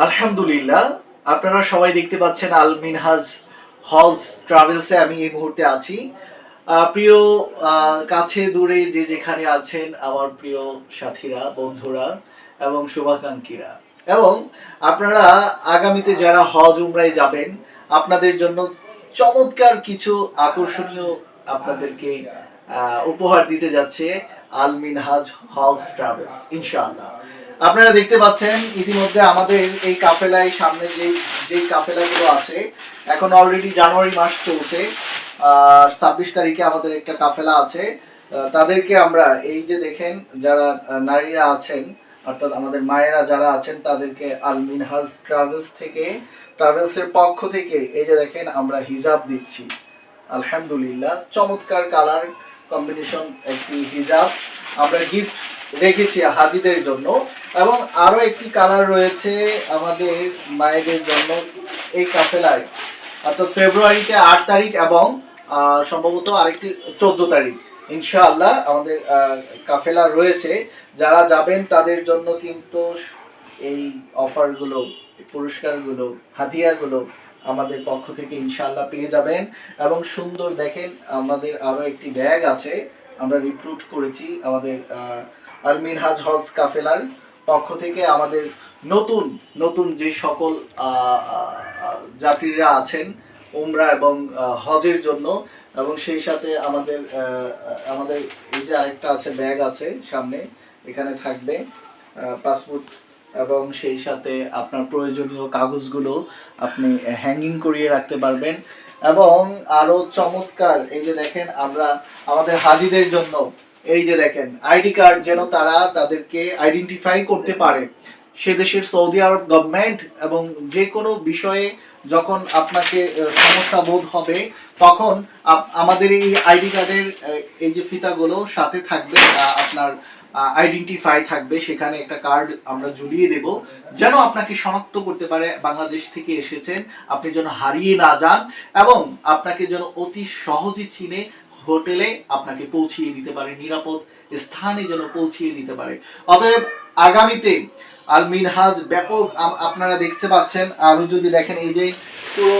আলহামদুলিল্লাহ, আপনারা সবাই দেখতে পাচ্ছেন আল মিনহাজ হজ ট্রাভেলসে আমি এই মুহূর্তে আছি। প্রিয় কাছে দূরে যে যেখানে আছেন আমার প্রিয় সাথীরা, বন্ধুরা এবং শুভাকাঙ্ক্ষীরা। এবং আপনারা আগামীতে যারা হজ উমরায় যাবেন, আপনাদের জন্য চমৎকার কিছু আকর্ষণীয় আপনাদেরকে উপহার দিতে যাচ্ছে আল মিনহাজ হজ ট্রাভেলস ইনশাআল্লাহ। আপনারা দেখতে পাচ্ছেন ইতিমধ্যে আমাদের এই কাফেলায় সামনে যে যেই কাফেলাগুলো আছে, এখন অলরেডি জানুয়ারি মাস চলছে ছাব্বিশ তারিখে আমাদের একটা কাফেলা আছে তাদেরকে আমরা এই যে দেখেন যারা নারীরা আছেন, অর্থাৎ আমাদের মায়েরা যারা আছেন, তাদেরকে আল মিনহাজ ট্রাভেলস থেকে, ট্রাভেলসের পক্ষ থেকে এই যে দেখেন আমরা হিজাব দিচ্ছি। আলহামদুলিল্লাহ, চমৎকার কালার কম্বিনেশন একটি হিজাব আমরা গিফট রেখেছি হাজিদের জন্য। এবং আরও একটি কালার রয়েছে আমাদের মায়েদের জন্য এই কাফেলায়। অর্থাৎ ফেব্রুয়ারিতে আট তারিখ এবং সম্ভবত আরেকটি চোদ্দ তারিখ। ইনশাআল্লাহ আমাদের কাফেলা রয়েছে। যারা যাবেন তাদের জন্য কিন্তু এই অফারগুলো পুরস্কারগুলো হাতিয়াগুলো আমাদের পক্ষ থেকে ইনশাল্লাহ পেয়ে যাবেন। এবং সুন্দর দেখেন আমাদের আরও একটি ব্যাগ আছে। আমরা রিক্রুট করেছি আমাদের আল মিনহাজ হজ কাফেলার পক্ষ থেকে আমাদের নতুন নতুন যে সকল যাত্রীরা আছেন উমরা এবং হজের জন্য। এবং সেই সাথে আমাদের আমাদের এই যে আরেকটা আছে ব্যাগ আছে সামনে, এখানে থাকবে পাসপোর্ট এবং সেই সাথে আপনার প্রয়োজনীয় কাগজগুলো আপনি হ্যাঙ্গিং করিয়ে রাখতে পারবেন। এবং আরও চমৎকার, এই যে দেখেন আমরা আমাদের হাজিদের জন্য, এই যে দেখেন, আইডি কার্ড যেন তারা তাদেরকে আইডেন্টিফাই করতে পারে। সে দেশের সৌদি আরব গভর্নমেন্ট এবং যে কোনো বিষয়ে যখন আপনাকে সমস্যা বোধ হবে, তখন আমাদের এই আইডি কার্ডের এই যে ফিতাগুলো সাথে থাকবে আপনার আইডেন্টিফাই থাকবে, সেখানে একটা কার্ড আমরা ঝুলিয়ে দেব। যেন আপনাকে শনাক্ত করতে পারে, বাংলাদেশ থেকে এসেছেন, আপনি যেন হারিয়ে না যান এবং আপনাকে যেন অতি সহজে চিনে হোটেলে আপনাকে পৌঁছিয়ে দিতে পারে, নিরাপদ স্থানে যেন পৌঁছিয়ে দিতে পারে। অতএব আগামীতে আল মিনহাজ ব্যাপক আপনারা দেখতে পাচ্ছেন। আরও যদি দেখেন এই যে পুরো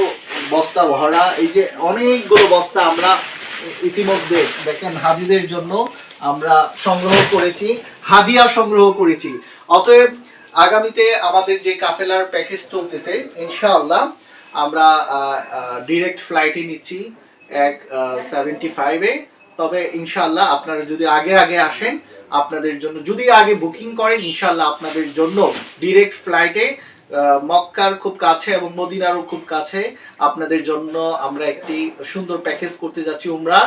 বস্তা ভরা, এই যে অনেকগুলো বস্তা আমরা ইতিমধ্যে দেখেন হাজিদের জন্য আমরা সংগ্রহ করেছি, হাদিয়া সংগ্রহ করেছি। অতএব আগামীতে আমাদের যে কাফেলার প্যাকেজ চলতেছে, ইনশাআল্লাহ আমরা ডিরেক্ট ফ্লাইটে নিচ্ছি এক সেভেন্টি ফাইভে তবে ইনশাআল্লাহ আপনারা যদি আগে আগে আসেন, আপনাদের জন্য, যদি আগে বুকিং করেন, ইনশাআল্লাহ আপনাদের জন্য ডিরেক্ট ফ্লাইটে মক্কার খুব কাছে এবং মদিনারও খুব কাছে আপনাদের জন্য আমরা একটি সুন্দর প্যাকেজ করতে যাচ্ছি উমরা।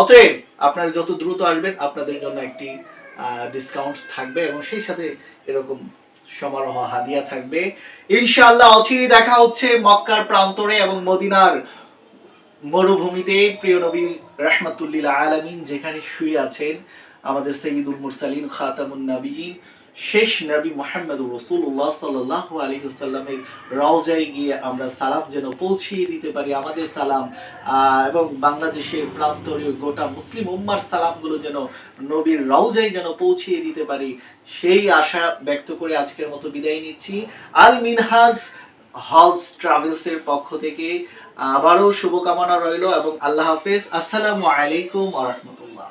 অতএব আপনারা যত দ্রুত আসবেন, আপনাদের জন্য একটি ডিসকাউন্ট থাকবে এবং সেই সাথে এরকম সমারোহ হাদিয়া থাকবে। ইনশাআল্লাহ অচিরে দেখা হচ্ছে মক্কার প্রান্তরে এবং মদিনার মরুভূমিতে। প্রিয় নবী, রহমাতুল্লিল আলমিন যেখানে শুয়ে আছেন আমাদের সঈদুল মুরসালিন, খাতামুন নবীন শেষ নবী মোহাম্মদ রসুল্লাহ সাল্লাহ আলহিসাল্লামের রওজায় গিয়ে আমরা সালাম যেন পৌঁছিয়ে দিতে পারি, আমাদের সালাম। এবং বাংলাদেশের প্রান্তরীয় গোটা মুসলিম উম্মার সালামগুলো যেন নবীর রওজায় যেন পৌঁছিয়ে দিতে পারি, সেই আশা ব্যক্ত করে আজকের মতো বিদায় নিচ্ছি। আল মিনহাজ হজ ট্রাভেলসের পক্ষ থেকে আবারও শুভকামনা রইল এবং আল্লাহ হাফেজ। আসসালামু আলাইকুম আ রহমতুল্লাহ।